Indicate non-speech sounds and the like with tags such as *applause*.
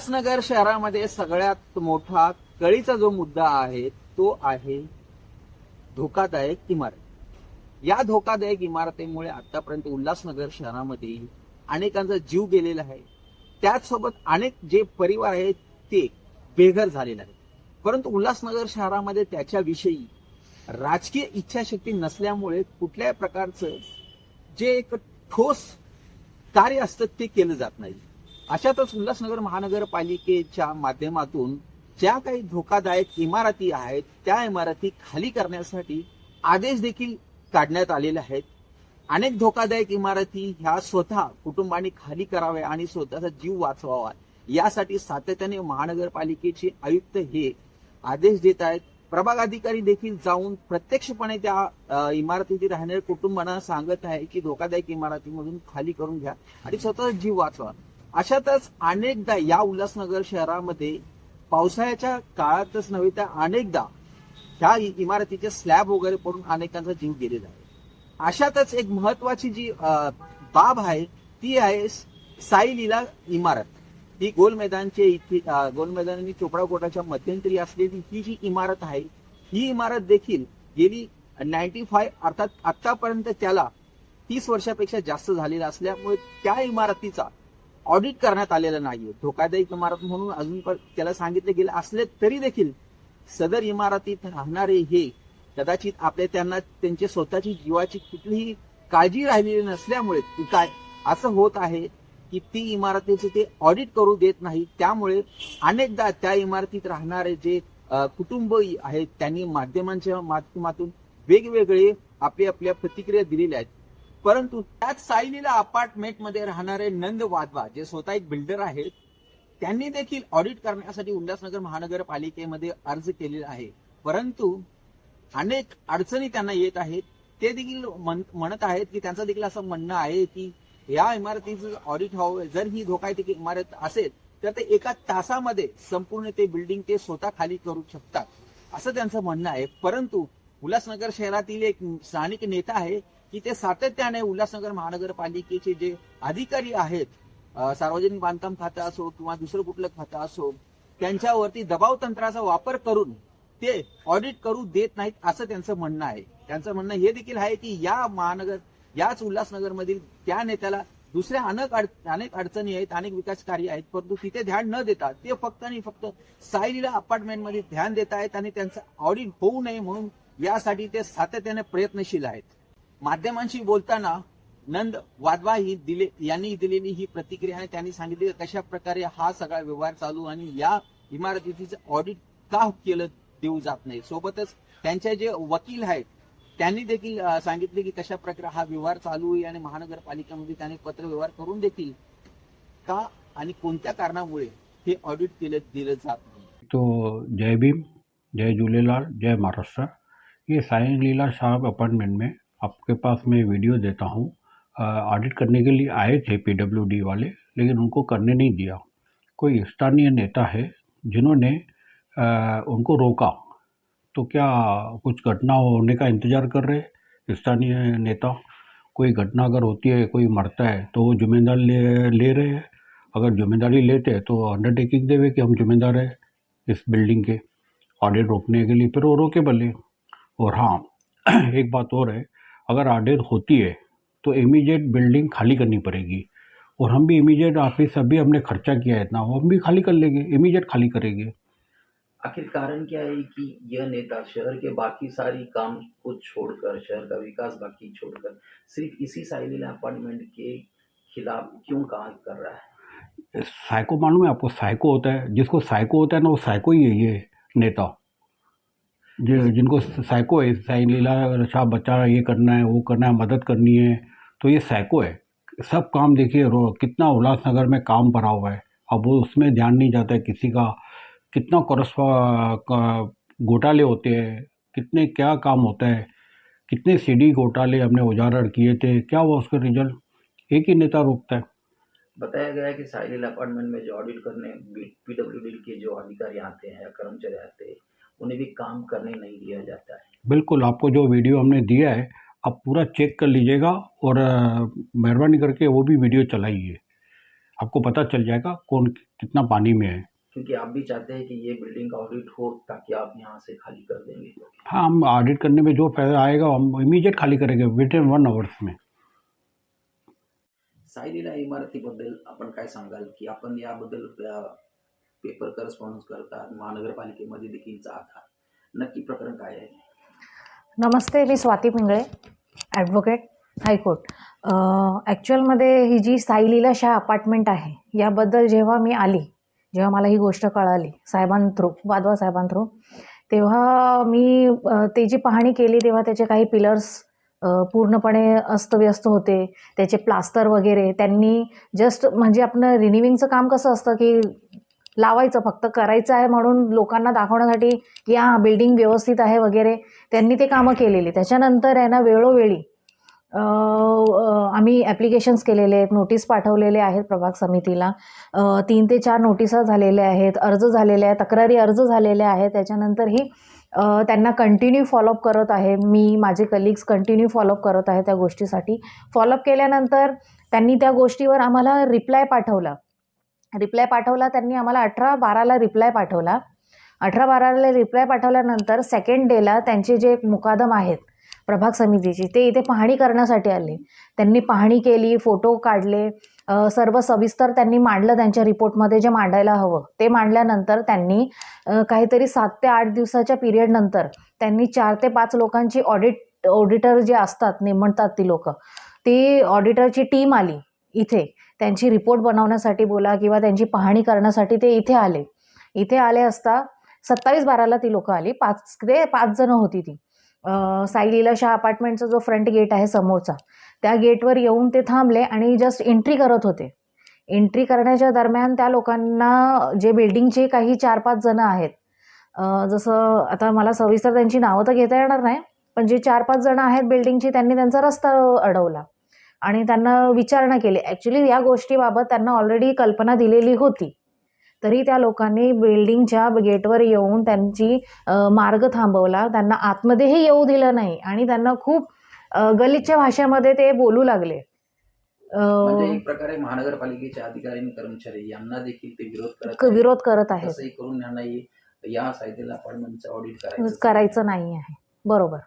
उल्हासनगर शहरामध्ये सगळ्यात मोठा कळीचा जो मुद्दा आहे तो आहे धोकादायक इमारत. या धोकादायक इमारतीमुळे आतापर्यंत उल्हासनगर शहरामध्ये अनेकांचा जीव गेलेला आहे. त्याचसोबत अनेक जे परिवार आहेत ते बेघर झालेले आहेत. परंतु उल्हासनगर शहरामध्ये त्याच्याविषयी राजकीय इच्छाशक्ती नसल्यामुळे कुठल्याही प्रकारचं जे एक ठोस कार्य असतं ते केलं जात नाही. अशातच उल्हासनगर महानगरपालिकेच्या माध्यमातून ज्या काही धोकादायक इमारती आहेत त्या इमारती खाली करण्यासाठी आदेश देखील काढण्यात आलेले आहेत. अनेक धोकादायक इमारती ह्या स्वतः कुटुंबाने खाली कराव्या आणि स्वतःचा जीव वाचवावा यासाठी सातत्याने महानगरपालिकेचे आयुक्त हे आदेश देत आहेत. प्रभाग अधिकारी देखील जाऊन प्रत्यक्षपणे त्या इमारतीतील राहणाऱ्या कुटुंबांना सांगत आहे की धोकादायक इमारतीमधून खाली करून घ्या आणि स्वतःचा जीव वाचवा. अशातच अनेकदा या उल्हासनगर शहरामध्ये पावसाळ्याच्या काळातच नव्हे तर अनेकदा ह्या इमारतीचे स्लॅब वगैरे पडून अनेकांचा जीव गेलेला आहे. अशातच एक महत्वाची जी बाब आहे ती आहे साई लीला इमारत. ही गोल मैदानचे इथे गोल मैदान आणि चोपडा कोटाच्या मध्यंतरी असलेली ही जी इमारत आहे ही इमारत देखील गेली नाईन्टी फाय अर्थात आतापर्यंत त्याला तीस वर्षापेक्षा जास्त झालेला असल्यामुळे त्या इमारतीचा ऑडिट करण्यात आलेलं नाहीये. धोकादायक इमारत म्हणून अजून पण त्याला सांगितले गेले असले तरी देखील सदर इमारतीत राहणारे हे कदाचित आपल्या त्यांना त्यांच्या स्वतःची जीवाची कुठलीही काळजी राहिलेली नसल्यामुळे काय असं होत आहे की ती इमारतीचे ते ऑडिट करू देत नाही. त्यामुळे अनेकदा त्या इमारतीत राहणारे जे कुटुंब आहेत त्यांनी माध्यमांच्या माध्यमातून वेगवेगळे आपले आपल्या प्रतिक्रिया दिलेल्या आहेत. परंतु त्याच सायलीला अपार्टमेंटमध्ये राहणारे नंद वाधवा जे स्वतः एक बिल्डर आहेत त्यांनी देखील ऑडिट करण्यासाठी उल्हासनगर महानगरपालिकेमध्ये अर्ज केलेला आहे. परंतु अनेक अडचणी त्यांना येत आहेत. ते देखील म्हणत आहेत की त्यांचं देखील असं म्हणणं आहे की या इमारतीचं ऑडिट व्हावं जर ही धोकादायक इमारत असेल तर ते एका तासामध्ये संपूर्ण ते बिल्डिंग ते स्वतः खाली करू शकतात. असं त्यांचं म्हणणं आहे. परंतु उल्हासनगर शहरातील एक स्थानिक नेता आहे की ते सातत्याने उल्हासनगर महानगरपालिकेचे जे अधिकारी आहेत सार्वजनिक बांधकाम खातं असो किंवा दुसरं कुठलं खातं असो त्यांच्यावरती दबाव तंत्राचा वापर करून ते ऑडिट करू देत नाहीत असं त्यांचं म्हणणं आहे. त्यांचं म्हणणं हे देखील आहे की या महानगर याच उल्हासनगरमधील त्या नेत्याला दुसऱ्या अनेक अनेक अडचणी आहेत अनेक विकास कार्य आहेत परंतु तिथे ध्यान न देता ते फक्त आणि फक्त सायलीला अपार्टमेंटमध्ये ध्यान देत आहेत आणि त्यांचं ऑडिट होऊ नये म्हणून यासाठी ते सातत्याने प्रयत्नशील आहेत. माध्यमांशी बोलताना नंद वाधवा ही दिले यांनी दिलेली ही प्रतिक्रिया आणि त्यांनी सांगितले की कशा प्रकारे हा सगळा व्यवहार चालू आणि या इमारतीचं ऑडिट का केलं देऊ जात नाही? सोबतच त्यांचे जे वकील आहेत त्यांनी देखील सांगितले की कशा प्रकारे हा व्यवहार चालू आहे आणि महानगरपालिकेमध्ये त्यांनी पत्र व्यवहार करून देखील का आणि कोणत्या कारणामुळे हे ऑडिट केलं दिलं जात नाही? तो जय भीम जय झूलेलाल जय महाराष्ट्र. ये साईं लीला साहब अपार्टमेंट में आपके पास मैं वीडियो देता हूँ। ऑडिट करने के लिए आए थे पीडब्ल्यूडी वाले, लेकिन उनको करने नहीं दिया। कोई स्थानीय नेता है जिन्होंने उनको रोका। तो क्या कुछ घटना होने का इंतज़ार कर रहे स्थानीय नेता? कोई घटना अगर होती है, कोई मरता है तो वो ज़िम्मेदारी ले ले रहे हैं। अगर ज़िम्मेदारी लेते हैं तो अंडरटेकिंग देवे कि हम जिम्मेदार है इस बिल्डिंग के। ऑडिट रोकने के लिए फिर वो रोके भले। और हाँ *clears throat* एक बात और है अगर ऑडिट होती है तो इमीडिएट बिल्डिंग खाली करनी पड़ेगी। और हम भी इमीडिएट ऑफ़िस अभी हमने खर्चा किया है इतना वो हम भी खाली कर लेंगे इमीडिएट खाली करेंगे। आखिर कारण क्या है कि यह नेता शहर के बाकी सारी काम को छोड़कर शहर का विकास बाकी छोड़कर सिर्फ़ इसी साइलिला अपार्टमेंट के खिलाफ क्यों काम कर रहा है? साइको मालूम है आपको साइको होता है जिसको साइको होता है ना वो साइको ही है ये नेता। जिनको साइको है साइन लीला शाह बच्चा ये करना है, वो करना है, मदद करनी है तो ये साइको है। सब काम देखिए कितना उल्लासनगर में काम भरा हुआ है। अब वो उसमें ध्यान नहीं जाता है किसी का, कितना करस्पा घोटाले होते हैं, कितने क्या काम होता है, कितने सीडी घोटाले हमने उजागर किए थे, क्या हुआ उसका रिज़ल्ट एक ही नेता रोकता है। बताया गया है कि साइलिल अपार्टमेंट में जो ऑडिट करने पीडब्ल्यूडी के जो अधिकारी आते हैं, कर्मचारी आते हैं उन्हें भी काम करने नहीं दिया जाता है। बिल्कुल आपको जो वीडियो हमने दिया है आप पूरा चेक कर लीजिएगा और मेहरबानी करके वो भी वीडियो चलाइए। आपको पता चल जाएगा कौन कितना पानी में है। क्योंकि आप भी चाहते हैं कि ये बिल्डिंग का ऑडिट हो ताकि आप यहाँ से खाली कर देंगे। हाँ हम ऑडिट करने में जो फ़ायदा आएगा हम इमीडिएट खाली करेंगे विद इन वन आवर्स में। सायलीला इमारतीबद्दल आपण काय सांगाल? की आपण याबद्दल पेपर करस्पॉन्स करतात महानगरपालिकेमध्ये देखील जातात. नक्की प्रकरण काय आहे? नमस्ते मी Swati Pingle advocate high court ॲक्च्युअलमध्ये ही जी साई लीला शाह अपार्टमेंट आहे याबद्दल जेव्हा मी आली जेव्हा मला ही गोष्ट कळाली साहेबांथ्रू वाधवा साहेबांथ्रू तेव्हा मी ते त्याची पाहणी केली तेव्हा त्याचे काही पिलर्स पूर्णपणे अस्तव्यस्त होते. त्याचे प्लास्टर वगैरे त्यांनी जस्ट म्हणजे आपलं रिनिविंगचं काम कसं असतं की लावायचं फक्त करायचं आहे म्हणून लोकांना दाखवण्यासाठी की हां बिल्डिंग व्यवस्थित आहे वगैरे त्यांनी ते कामं केलेली. त्याच्यानंतर आहे ना वेळोवेळी आम्ही ॲप्लिकेशन्स केलेले आहेत नोटीस पाठवलेले आहेत प्रभाग समितीला. तीन ते चार नोटिसा झालेल्या आहेत अर्ज झालेले आहेत तक्रारी अर्ज झालेले आहेत. त्याच्यानंतरही त्यांना कंटिन्यू फॉलोअप करत आहे. मी माझे कलिग्स कंटिन्यू फॉलोअप करत आहे त्या गोष्टीसाठी. फॉलोअप केल्यानंतर त्यांनी त्या गोष्टीवर आम्हाला रिप्लाय पाठवला. रिप्लाय पाठवला त्यांनी आम्हाला अठरा बाराला रिप्लाय पाठवला. अठरा बाराला रिप्लाय पाठवल्यानंतर सेकंड डेला त्यांचे जे मुकादम आहेत प्रभाग समितीची ते इथे पाहणी करण्यासाठी आले. त्यांनी पाहणी केली फोटो काढले सर्व सविस्तर त्यांनी मांडलं त्यांच्या रिपोर्टमध्ये जे मांडायला हवं ते मांडल्यानंतर त्यांनी काहीतरी सात ते आठ दिवसाच्या पिरियडनंतर त्यांनी चार ते पाच लोकांची ऑडिट ऑडिटर जे असतात नेमणतात ती लोकं ती ऑडिटरची टीम आली इथे. त्यांची रिपोर्ट बनवण्यासाठी बोला किंवा त्यांची पाहणी करण्यासाठी ते इथे आले. इथे आले असता सत्तावीस बाराला ती लोकं आली. पाच ते पाच जणं होती ती. अं, साई लीला शाह अपार्टमेंटचा जो फ्रंट गेट आहे समोरचा त्या गेटवर येऊन ते थांबले आणि जस्ट एंट्री करत होते. एंट्री करण्याच्या दरम्यान त्या लोकांना जे बिल्डिंगचे काही चार पाच जणं आहेत जसं आता मला सविस्तर त्यांची नावं तर घेता येणार नाही पण जे चार पाच जणं आहेत बिल्डिंगची त्यांनी त्यांचा रस्ता अडवला. आणि त्यांना विचारणा केली. ॲक्च्युली या गोष्टीबाबत त्यांना ऑलरेडी कल्पना दिलेली होती. तरी त्या लोकांनी बिल्डिंगच्या गेटवर येऊन त्यांची मार्ग थांबवला. त्यांना आतमध्येही येऊ दिलं नाही आणि त्यांना खूप गलिच्छ भाषेमध्ये ते बोलू लागले. म्हणजे एक प्रकारे महानगरपालिकेचे अधिकारी कर्मचारी यांना देखील ते विरोध करत. विरोध करत आहेत. करून यांना या ऑडिट करायचं करायचं नाही आहे. बरोबर.